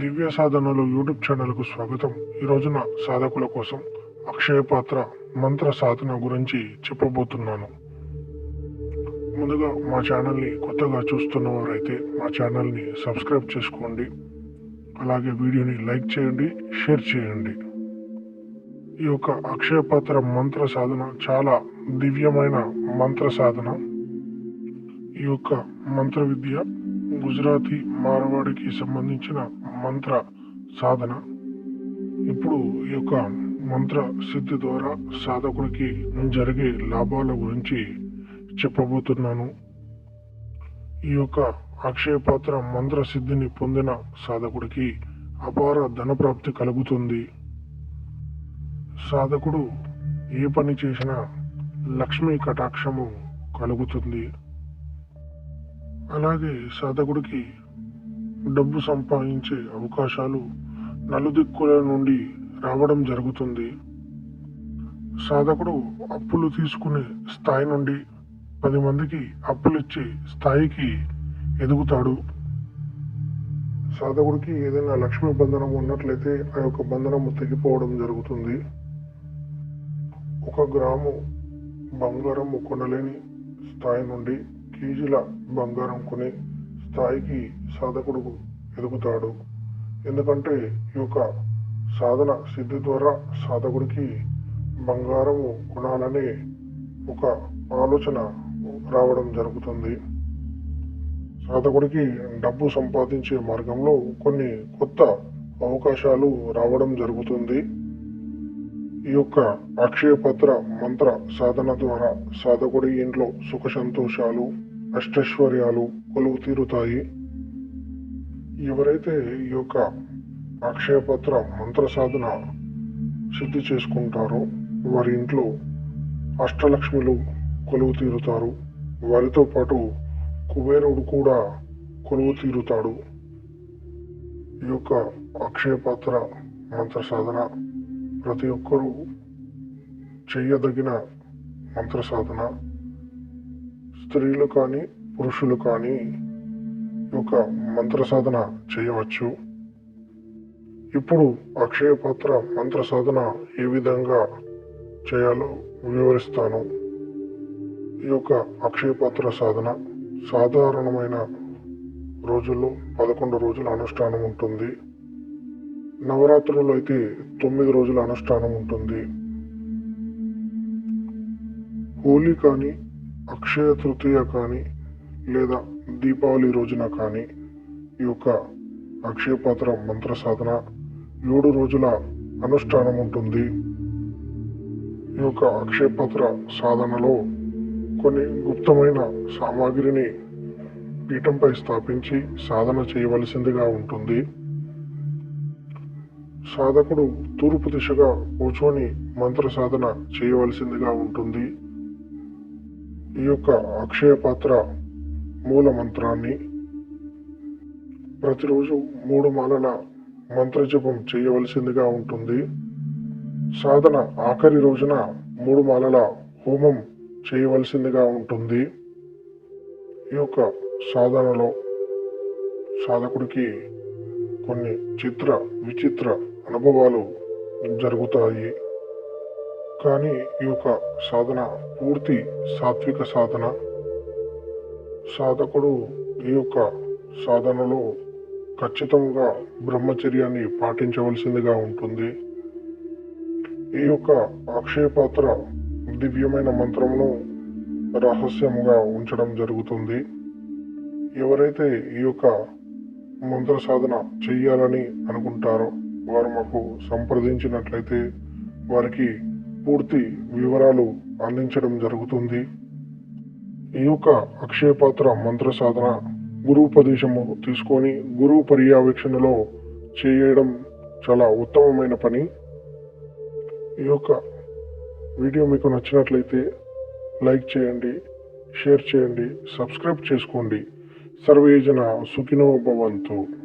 దివ్య సాధనలు యూట్యూబ్ ఛానల్కు స్వాగతం. ఈ రోజున సాధకుల కోసం అక్షయ పాత్ర మంత్ర సాధన గురించి చెప్పబోతున్నాను. ముందుగా మా ఛానల్ని కొత్తగా చూస్తున్న వారైతే మా ఛానల్ని సబ్స్క్రైబ్ చేసుకోండి. అలాగే వీడియోని లైక్ చేయండి షేర్ చేయండి. ఈ యొక్క అక్షయ పాత్ర మంత్ర సాధన చాలా దివ్యమైన మంత్ర సాధన. ఈ యొక్క మంత్ర విద్య గుజరాతీ మార్వాడికి సంబంధించిన మంత్ర సాధన. ఇప్పుడు ఈ యొక్క మంత్ర సిద్ధి ద్వారా సాధకుడికి జరిగే లాభాల గురించి చెప్పబోతున్నాను. ఈ యొక్క అక్షయపాత్ర మంత్ర సిద్ధిని పొందిన సాధకుడికి అపార ధనప్రాప్తి కలుగుతుంది. సాధకుడు ఏ పని చేసినా లక్ష్మీ కటాక్షము కలుగుతుంది. అలాగే సాధకుడికి డబ్బు సంపాదించే అవకాశాలు నలుదిక్కుల నుండి రావడం జరుగుతుంది. సాధకుడు అప్పులు తీసుకునే స్థాయి నుండి పది మందికి అప్పులిచ్చే స్థాయికి ఎదుగుతాడు. సాధకుడికి ఏదైనా లక్ష్మీ బంధనం ఉన్నట్లయితే ఆ యొక్క బంధనము తెగిపోవడం జరుగుతుంది. ఒక గ్రాము బంగారం కొనలేని స్థాయి నుండి కేజీల బంగారం కొనే స్థాయికి సాధకుడు ఎదుగుతాడు. ఎందుకంటే ఈ యొక్క సాధన సిద్ధి ద్వారా సాధకుడికి బంగారము కొనాలనే ఒక ఆలోచన రావడం జరుగుతుంది. సాధకుడికి డబ్బు సంపాదించే మార్గంలో కొన్ని కొత్త అవకాశాలు రావడం జరుగుతుంది. ఈ యొక్క అక్షయపత్ర మంత్ర సాధన ద్వారా సాధకుడి ఇంట్లో సుఖ సంతోషాలు అష్టైశ్వర్యాలు కొలువు తీరుతాయి. ఎవరైతే ఈ యొక్క అక్షయపత్ర మంత్ర సాధన సిద్ధి చేసుకుంటారో వారి ఇంట్లో అష్టలక్ష్మిలు కొలువు తీరుతారు. వారితో పాటు కుబేరుడు కూడా కొలువు తీరుతాడు. ఈ యొక్క అక్షయపాత్ర మంత్ర సాధన ప్రతి ఒక్కరూ చేయదగిన మంత్ర సాధన. స్త్రీలు కానీ పురుషులు కానీ ఈ యొక్క మంత్ర సాధన చేయవచ్చు. ఇప్పుడు అక్షయ పాత్ర మంత్ర సాధన ఏ విధంగా చేయాలో వివరిస్తాను. ఈ యొక్క అక్షయ పాత్ర సాధన సాధారణమైన రోజుల్లో పదకొండు రోజుల అనుష్ఠానం ఉంటుంది. నవరాత్రులు అయితే తొమ్మిది రోజుల అనుష్ఠానం ఉంటుంది. హోలీ కానీ అక్షయ తృతీయ కానీ లేదా దీపావళి రోజున కానీ ఈ యొక్క అక్షయపాత్ర మంత్ర సాధన ఏడు రోజుల అనుష్ఠానం ఉంటుంది. ఈ యొక్క అక్షయపాత్ర సాధనలో కొన్ని గుప్తమైన సామాగ్రిని పీఠంపై స్థాపించి సాధన చేయవలసిందిగా ఉంటుంది. సాధకుడు తూర్పు దిశగా కూర్చొని మంత్ర సాధన చేయవలసిందిగా ఉంటుంది. ఈ యొక్క అక్షయ పాత్ర మూల మంత్రాన్ని ప్రతిరోజు మూడు మాలల మంత్రజపం చేయవలసిందిగా ఉంటుంది. సాధన ఆఖరి రోజున మూడు మాలల హోమం చేయవలసిందిగా ఉంటుంది. ఈ యొక్క సాధనలో సాధకుడికి కొన్ని చిత్ర విచిత్ర అనుభవాలు జరుగుతాయి. కానీ ఈ యొక్క సాధన పూర్తి సాత్విక సాధన. సాధకుడు ఈ యొక్క సాధనలో ఖచ్చితంగా బ్రహ్మచర్యాన్ని పాటించవలసిందిగా ఉంటుంది. ఈ యొక్క అక్షయపాత్ర దివ్యమైన మంత్రమును రహస్యంగా ఉంచడం జరుగుతుంది. ఎవరైతే ఈ యొక్క మంత్ర సాధన చెయ్యాలని అనుకుంటారో వారు మాకు సంప్రదించినట్లయితే వారికి పూర్తి వివరాలు అందించడం జరుగుతుంది. ఈ యొక్క అక్షయపాత్ర మంత్ర సాధన గురుపదేశము తీసుకొని గురువు పర్యవేక్షణలో చేయడం చాలా ఉత్తమమైన పని. ఈ యొక్క వీడియో మీకు నచ్చినట్లయితే లైక్ చేయండి షేర్ చేయండి సబ్స్క్రైబ్ చేసుకోండి. సర్వేజన సుఖినో భవంతు.